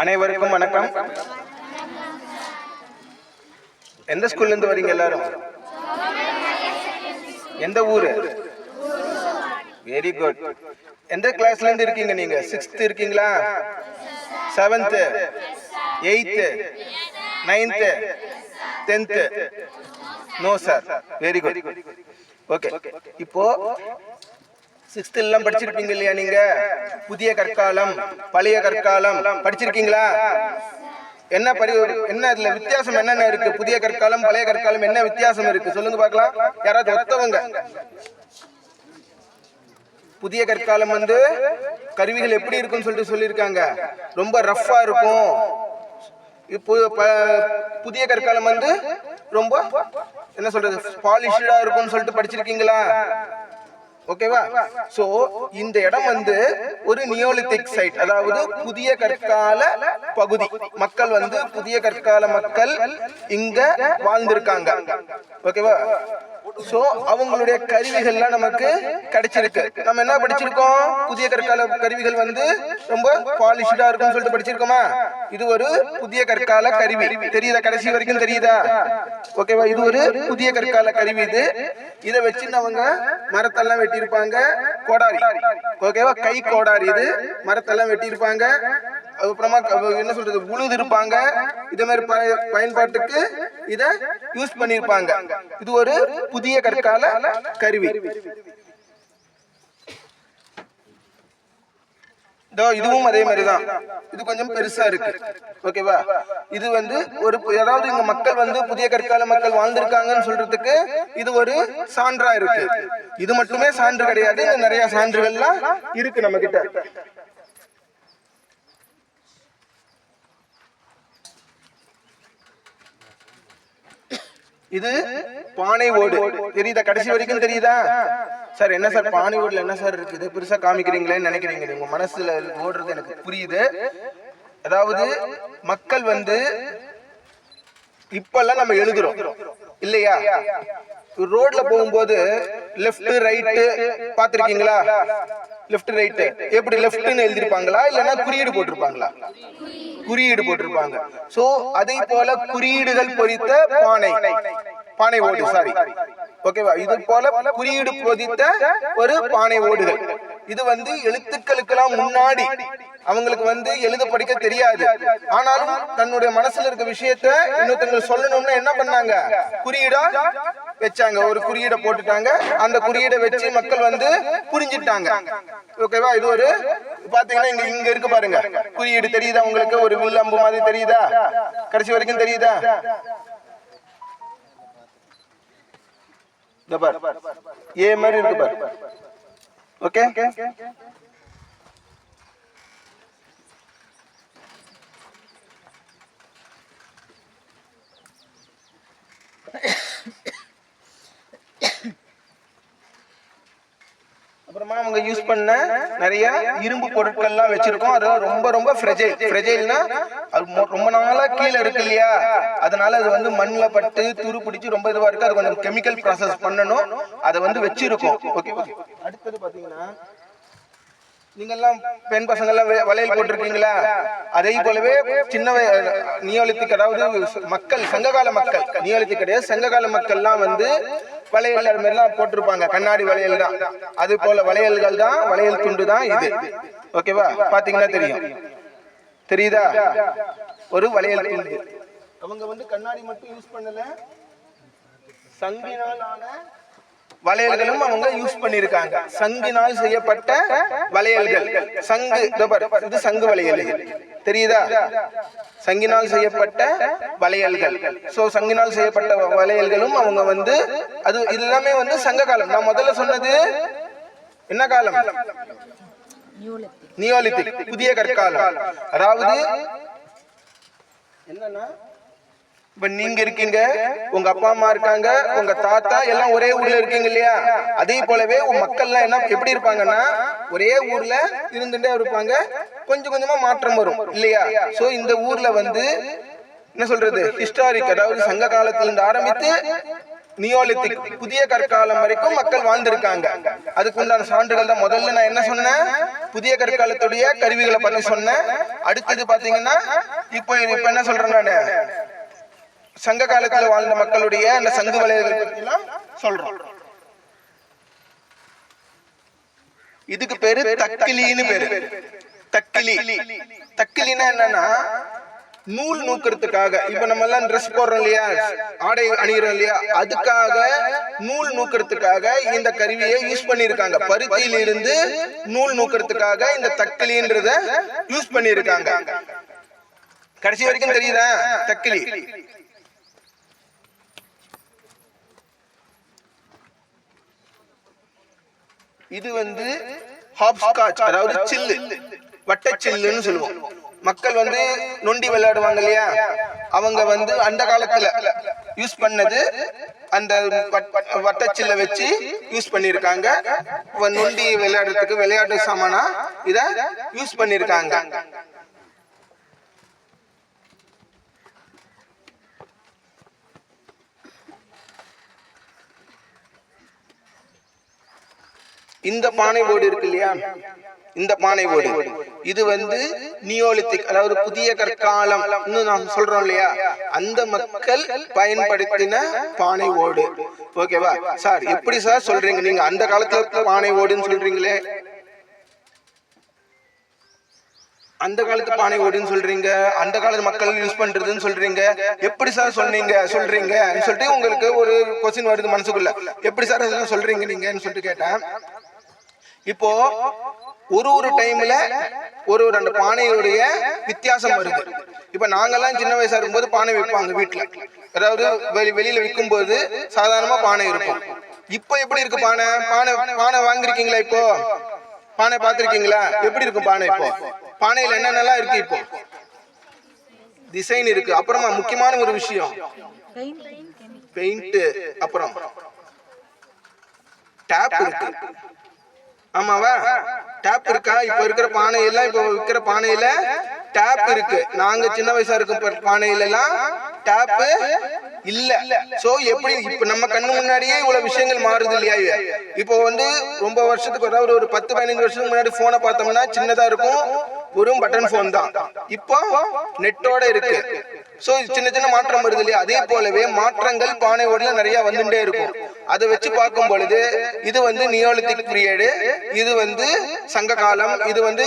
அனைவருக்கும் வணக்கம். எந்த ஸ்கூல்ல இருந்து வரீங்க எல்லாரும்? எந்த ஊரு? வெரி குட் எந்த கிளாஸ்ல இருந்து இருக்கீங்க நீங்க? சிக்ஸ்த் இருக்கீங்களா? Seventh eighth ninth tenth no sir very good okay இப்போ சிக்ஸ்த் எல்லாம் படிச்சிருப்பீங்க இல்லையா நீங்க? புதிய கற்காலம் பழைய கற்காலம் படிச்சிருக்கீங்களா? என்ன பரி என்ன இதுல வித்தியாசம் என்னென்ன இருக்கு? புதிய கற்காலம் பழைய கற்காலம் என்ன வித்தியாசம் இருக்கு? சொல்லுங்க பார்க்கலாம். யாராவது ஒத்தவங்க புதிய கற்காலம் வந்து கருவிகள் எப்படி இருக்கும்னு சொல்லிட்டு சொல்லியிருக்காங்க. ரொம்ப ரஃப்பா இருக்கும். இப்போ ப- புதிய கற்காலம் வந்து ரொம்ப என்ன சொல்றது பாலிஷ்டா இருக்கும்னு சொல்லிட்டு படிச்சிருக்கீங்களா? ஓகேவா? சோ இந்த இடம் வந்து ஒரு நியோலித்திக் சைட் அதாவது புதிய கற்கால பகுதி. மக்கள் வந்து புதிய கற்கால மக்கள் இங்க வாழ்ந்திருக்காங்க. ஓகேவா? சோ அவங்களுடைய கருவிகள்லாம் நமக்கு கிடைச்சிருக்கு. நம்ம என்ன படிச்சிருக்கோம்? புதிய கற்கால கருவிகள் வந்து ரொம்ப பாலிஷ்டா இருக்கும்னு சொல்லிட்டு படிச்சிருக்கோமா? இது ஒரு புதிய கற்கால கருவி. தெரியுதா? கடைசி வரைக்கும் தெரியுதா? ஓகேவா இது ஒரு புதிய கற்கால கருவி இது. இதை வச்சு அவங்க மரத்தெல்லாம் வெட்டியிருப்பாங்க. கோடாரி. ஓகேவா கை கோடாரி இது. மரத்தெல்லாம் வெட்டியிருப்பாங்க. அதுக்கப்புறமா என்ன சொல்றது உழுது இருப்பாங்க இதே மாதிரி பய பயன்பாட்டுக்கு இதை யூஸ் பண்ணியிருப்பாங்க இது ஒரு புதிய கற்கால கருவி. இதோ இதுவும் அதே மாதிரி தான் இது கொஞ்சம் பெருசா இருக்கு. ஓகேவா இது வந்து ஒரு ஏதாவது இங்க மக்கள் வந்து புதிய கற்கால மக்கள் வாழ்ந்திருக்காங்கன்னு சொல்றதுக்கு இது ஒரு சான்றா இருக்கு. இது மட்டுமே சான்று கிடையாது. நிறைய சான்றுகள்லாம் இருக்கு நம்ம கிட்ட இது பானை ஓடு தெரியுதா? கடைசி வரைக்கும் தெரியுதா? சார் என்ன சார்? பானை ஓடுல என்ன சார் இருக்குது? பெருசா காமிக்கிறீங்களேன்னு நினைக்கிறீங்க உங்க மனசுல ஓடுறது எனக்கு புரியுது. அதாவது மக்கள் வந்து இப்பெல்லாம் நம்ம எழுதுறோம். இல்லையா? ரோட்ல போகும்போது லெஃப்ட் ரைட்டு பாத்திருக்கீங்களா லெஃப்ட் ரைட்டு எப்படி லெஃப்ட்னு எழுதிருப்பாங்களா? இல்லைன்னா குறியீடு போட்டிருப்பாங்களா? குறியீடு போட்டிருப்பாங்க. சோ அதே போல குறியீடுகள் பொறித்த பானை. பானை ஓடு சாரி ஓகேவா இது போல குறியீடு பொதித்த ஒரு பானை ஓடுகள். இது வந்து எழுத்துக்களுக்கெல்லாம் முன்னாடி. அவங்களுக்கு வந்து எழுத படிக்க தெரியாது. ஆனாலும் தன்னுடைய மனசுல இருக்க விஷயத்த இன்னொருத்தவங்க சொல்லணும்னா என்ன பண்ணாங்க? குறியீடா வச்சாங்க. ஒரு குறியீடை போட்டுட்டாங்க. அந்த குறியீடை வச்சு மக்கள் வந்து புரிஞ்சிட்டாங்க ஓகேவா இது ஒரு பாத்தீங்கன்னா இங்க இங்க இருக்கு பாருங்க. குறியீடு தெரியுதா உங்களுக்கு? ஒரு வில்லம்பு மாதிரி தெரியுதா? கடைசி வரைக்கும் தெரியுதா? இந்த பாரு. ஏ மாதிரி இருக்கு பாரு. ஓகே அப்புறமா அவங்க யூஸ் பண்ண நிறைய இரும்பு பொருட்கள்லாம் வச்சிருக்கோம். அது ரொம்ப ரொம்ப ஃப்ரெஜைல் ஃப்ரெஜைல்னா அது ரொம்ப நாளா கீழே இருக்கு இல்லையா? அதனால அது வந்து மண்ணில் பட்டு துரு பிடிச்சி ரொம்ப இதுவா இருக்கு. அது கொஞ்சம் கெமிக்கல் ப்ராசஸ் பண்ணணும். அதை வந்து வச்சிருக்கோம். ஓகே அடுத்தது பாத்தீங்கன்னா நீங்கெல்லாம் பெண் பசங்க எல்லாம் வளையல் போட்டிருக்கீங்களா? அதே போலவே சின்ன நியோலித்திக் அதாவது மக்கள் சங்ககால மக்கள் நியோலித்திக் கிடையாது சங்ககால மக்கள்லாம் வந்து வளையல் அது மாதிரிலாம் போட்டிருப்பாங்க. கண்ணாடி வளையல் தான். அது போல வளையல்கள் தான் வளையல் துண்டு தான் இது. ஓகேவா பாத்தீங்கன்னா தெரியும். தெரியுதா? ஒரு வளையல் துண்டு அவங்க வந்து கண்ணாடி மட்டும் யூஸ் பண்ணல. சங்கினால் ஆன வளையல்களும் அவங்க யூஸ் பண்ணிருக்காங்க சங்கினால் செய்யப்பட்ட வளையல்கள். சங்கு இதோ சங்கு வளையல். இது. தெரியுதா? சங்கினால் செய்யப்பட்ட வளையல்கள். சோ சங்கினால் செய்யப்பட்ட வளையல்களும் அவங்க வந்து அது எல்லாமே வந்து சங்க காலம். நான் முதல்ல சொன்னது என்ன காலம்? நியோலித்திக். புதிய கற்காலம். அதாவது என்னன்னா இப்ப நீங்க இருக்கீங்க உங்க அப்பா அம்மா இருக்காங்க உங்க தாத்தா எல்லாம் ஒரே ஊர்ல இருக்கீங்க இல்லையா? அதே போலவே உங்க மக்கள்லாம் என்ன எப்படி இருப்பாங்கன்னா ஒரே ஊர்ல இருந்துட்டே இருப்பாங்க. கொஞ்சம் கொஞ்சமா மாற்றம் வரும் இல்லையா? சோ இந்த ஊர்ல வந்து என்ன சொல்றது? ஹிஸ்டாரிக் அதாவது சங்க காலத்துல இருந்து ஆரம்பித்து நியோலித்திக் புதிய கற்காலம் வரைக்கும் மக்கள் வாழ்ந்திருக்காங்க. அதுக்கு உண்டான சான்றுகள் தான் முதல்ல நான் என்ன சொன்னேன்? புதிய கற்காலத்துடைய கருவிகளை பற்றி சொன்னேன். அடுத்தது பாத்தீங்கன்னா இப்போ இப்ப என்ன சொல்றேன் நான்? சங்க காலத்துல வாழ்ந்த மக்களுடைய அந்த சங்கு வளையல்கள் பத்திலாம் சொல்றோம். இதுக்கு பேரு தக்கிலின்னு பேரு. தக்கிலி. தக்கிலின்னா என்னன்னா நூல் நூக்கிறதுக்காக. இப்ப நம்ம எல்லாம் ட்ரெஸ் போடுறோம் இல்லையா? ஆடை அணிகிறோம் இல்லையா? அதுக்காக நூல் நூக்கிறதுக்காக இந்த கருவியை யூஸ் பண்ணிருக்காங்க பருத்தியில இருந்து நூல் நூக்கிறதுக்காக இந்த தக்கிலின்றத யூஸ் பண்ணிருக்காங்க கடைசி வரைக்கும் தெரியுதா? தக்கிலி இது வந்து ஹாப்ஸ்காட்ச் அதாவது சில்லு. வட்டச்சில்லுன்னு சொல்லுவோம். மக்கள் வந்து நொண்டி விளையாடுவாங்க இல்லையா? அவங்க வந்து அந்த காலத்துல யூஸ் பண்ணது அந்த வட்- வட்டச்சில்ல வச்சு யூஸ் பண்ணிருக்காங்க நொண்டி விளையாடுறதுக்கு விளையாட்டு சாமானா இத யூஸ் பண்ணிருக்காங்க இந்த பானை ஓடு இருக்கு இல்லையா? இந்த பானை ஓடு. இது வந்து நியோலித்திக் அதாவது புதிய கற்காலம் நாம் சொல்றோம் இல்லையா? அந்த மக்கள் பயன்படுத்தின பானை ஓடு. ஓகேவா? சார் எப்படி சார் சொல்றீங்க? நீங்க அந்த காலத்துல பானை ஓடுன்னு சொல்றீங்களே? அந்த காலத்து பானை ஓடின்னு சொல்றீங்க அந்த காலத்து மக்கள் யூஸ் பண்றதுன்னு சொல்றீங்க. எப்படி சார் சொன்னீங்க? சொல்றீங்க. சொல்லிட்டு உங்களுக்கு ஒரு கொஸ்டின் வருது மனசுக்குள்ள. எப்படி சார் அதெல்லாம் சொல்றீங்க நீங்கன்னு சொல்லிட்டு கேட்டேன். இப்போ ஒரு ஒரு டைம்ல ஒரு ஒரு அந்த பானையுடைய வித்தியாசம் வருது. இப்ப நாங்கெல்லாம் சின்ன வயசா இருக்கும்போது பானை விற்பாங்க வீட்டுல அதாவது வெளி வெளியில விற்கும் போது சாதாரணமா பானை இருக்கும். இப்போ எப்படி இருக்கு பானை? பானை பானை வாங்கிருக்கீங்களா இப்போ? பானை பார்த்துருக்கீங்களா? எப்படி இருக்கும் பானை இப்போ? பானையில என்னென்னலாம் இருக்கு இப்போ? டிசைன் இருக்கு. அப்புறமா முக்கியமான ஒரு விஷயம். பெயிண்ட் அப்புறம். டேப் இருக்கு. ஆமாவா? டேப் இருக்கா? இப்ப இருக்கிற பானையெல்லாம் இப்ப விற்கிற பானையில டேப் இருக்கு. நாங்க சின்ன வயசா இருக்கும் பானையில எல்லாம் டேப் இல்ல. சோ எப்படி இப்ப நம்ம கண்ணு முன்னாடியே இவ்வளவு விஷயங்கள் மாறுது இல்லையா இப்போ வந்து ரொம்ப வருஷத்துக்கு அதாவது ஒரு பத்து பதினஞ்சு வருஷத்துக்கு முன்னாடி போனை பார்த்தோம்னா சின்னதா இருக்கும் ஒரு பட்டன் போன் தான். இப்போ நெட்டோட இருக்கு. சோ சின்ன சின்ன மாற்றம் வருது இல்லையா? அதே போலவே மாற்றங்கள் பானை ஓடல நிறைய வந்துட்டே இருக்கும். அதை வச்சு பார்க்கும் பொழுது இது வந்து நியோலித்திக் பீரியடு இது வந்து சங்க காலம் இது வந்து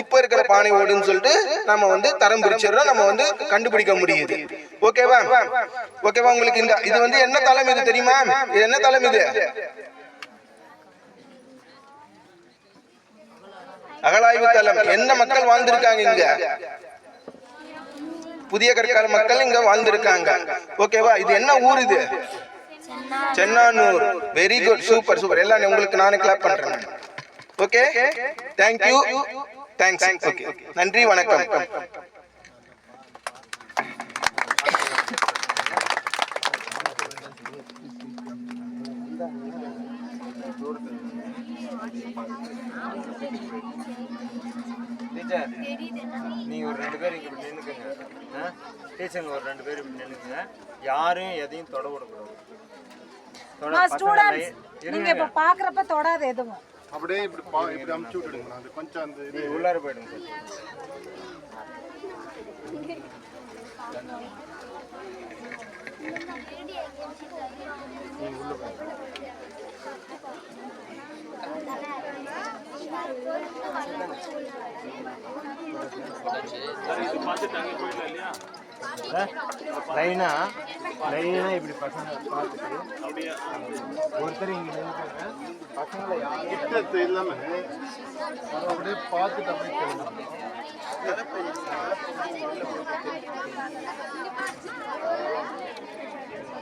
இப்ப இருக்கிற பானை ஓடுன்னு சொல்லிட்டு நம்ம வந்து தரம் பிரிச்சிடுறோம் நம்ம வந்து கண்டுபிடிக்க முடியுது. ஓகேவா? ஓகேவா? உங்களுக்கு இந்த இது வந்து என்ன தளம் இது தெரியுமா? இது என்ன தளம் இது? அகலாய்வு தளம். எந்த மக்கள் வாழ்ந்திருக்காங்க இங்க? புதிய கற்கால மக்கள் இங்க வாழ்ந்திருக்காங்க. ஓகேவா? இது என்ன ஊர் இது? Chennanur. Very good super super எல்லாம் உங்களுக்கு நானே கிளாப் பண்றேன். Okay thank you thanks okay நன்றி வணக்கம். டீச்சர் நீங்க ஒரு ரெண்டு பேர் இங்க இப்படி நின்னுக்குங்க. ஆ? டீச்சருங்க ஒரு ரெண்டு பேர் இப்படி நின்னுக்குங்க. யாரும் எதையும் தொட விடக்கூடாது. நீங்க இப்ப பாக்குறப்ப தொடாத எதுவும். அப்படியே இப்படி பா இப்படி அமுச்சு விட்டுடுங்க. அது கொஞ்சம் அந்த இது நீங்க உள்ளார போயிடுங்க சார். லைனா லைனா இப்படி பசங்க பார்த்துட்டு ஒருத்தர் இங்க நின்னுக்குங்க பசங்களை யாரும் இல்லாம. அப்படியே பார்த்துட்டு அப்படியே கிளம்பணும்.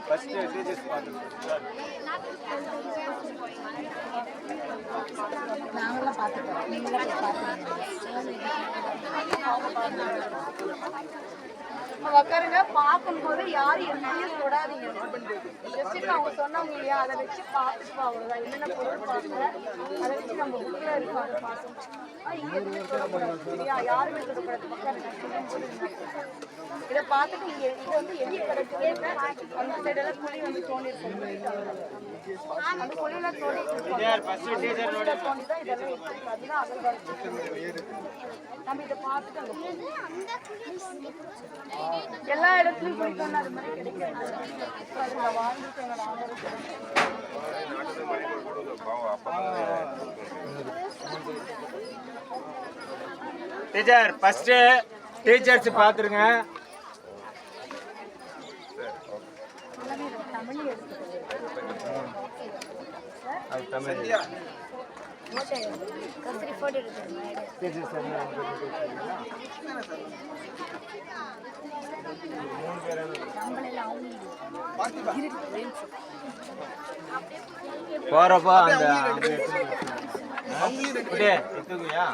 ஃபர்ஸ்ட் டீச்சர்ஸ் பார்த்துட்டு நாங்களாம் பாத்துக்கிறோம் நீங்களும் போய் உட்காருங்க பார்க்கும் போது யாரும் எதையும் தொடாதீங்க. ஜஸ்ட் அவங்க சொன்னாங்க இல்லையா அதை வச்சு பார்த்துட்டு அவ்வளோதான் என்னென்ன பொருள் பார்க்கல அதை வச்சு நம்ம புக்கில் இருக்கும் அதை பார்க்கணும் ஆ, இங்க எதுவுமே தொடக்கூடாது சரியா யாருமே தொடக்கூடாது உட்காருங்க இதை பார்த்துட்டு இங்க இது வந்து எலி கிடக்குது அந்த சைடெல்லாம் புளி வந்து தோண்டிருக்கோம் அந்த குழியில நம்ம இதை பார்த்துட்டு. எல்லா இடத்துலயும் அது மாதிரி கிடைக்காது டீச்சர் ஃபர்ஸ்ட் டீச்சர்ஸ் பார்த்துருங்க தமிழ் அது தமிழ் மூணு பேர் போறப்போ அந்த அப்படியே தூக்குவியா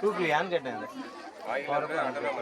தூக்குவியான்னு கேட்டேன் போறப்போ அந்த-